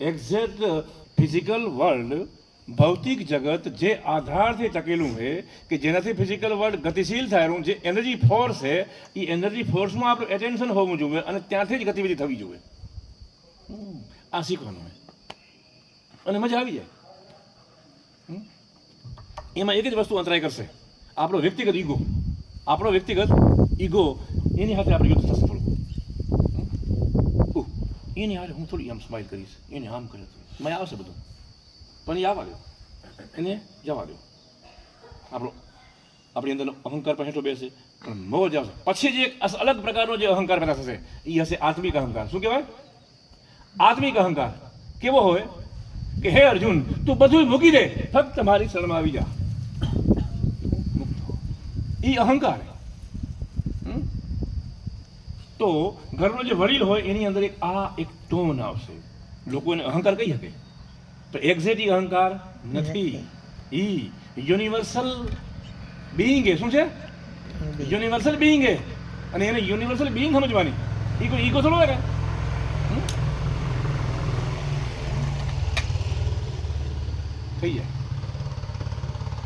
Exact physical world ભૌતિક જગત જે આધારથી ટકેલું છે કે જેનાથી ફિઝિકલ વર્લ્ડ ગતિશીલ થાય જે એનર્જી ફોર્સ છે એ એનર્જી ફોર્સમાં આપણું એટેન્શન હોવું જોઈએ અને ત્યાંથી જ ગતિવિધિ થવી જોઈએ. આ શીખવાનું અને મજા આવી જાય. એમાં એક જ વસ્તુ અંતરાય કરશે. આપણો વ્યક્તિગત ઈગો આપણો વ્યક્તિગત ઈગો એની સાથે આપણે યુદ્ધ થશે. એની હારે હું થોડી આમ સ્માઇલ કરીશ, એને આમ કરે મને આવશે બધું. પણ એ આવવા દો એને જવા દો આપણો, આપણી અંદર અહંકાર પણ હેઠો બેસે, પણ મોજ આવશે. પછી જે અલગ પ્રકારનો જે અહંકાર પેદા થશે, એ હશે આત્મિક અહંકાર. શું કહેવાય? આત્મિક અહંકાર. કેવો હોય? કે, હે અર્જુન, તું બધું મૂકી દે, ફક્ત મારી શરણમાં આવી જા એ અહંકાર? તો ઘરનો જે વડીલ હોય એની અંદર એક આ એક ટોન આવશે. લોકોને અહંકાર કહી શકે. તો એક્ઝેક્ટ ઈ અહંકાર નથી. ઈ યુનિવર્સલ બિંગ એ શું છે? યુનિવર્સલ બિંગ એ. અને એને યુનિવર્સલ બિંગ સમજવાની. ઈ કોઈ ઈગો થોડો હોય કે થઈ જાય.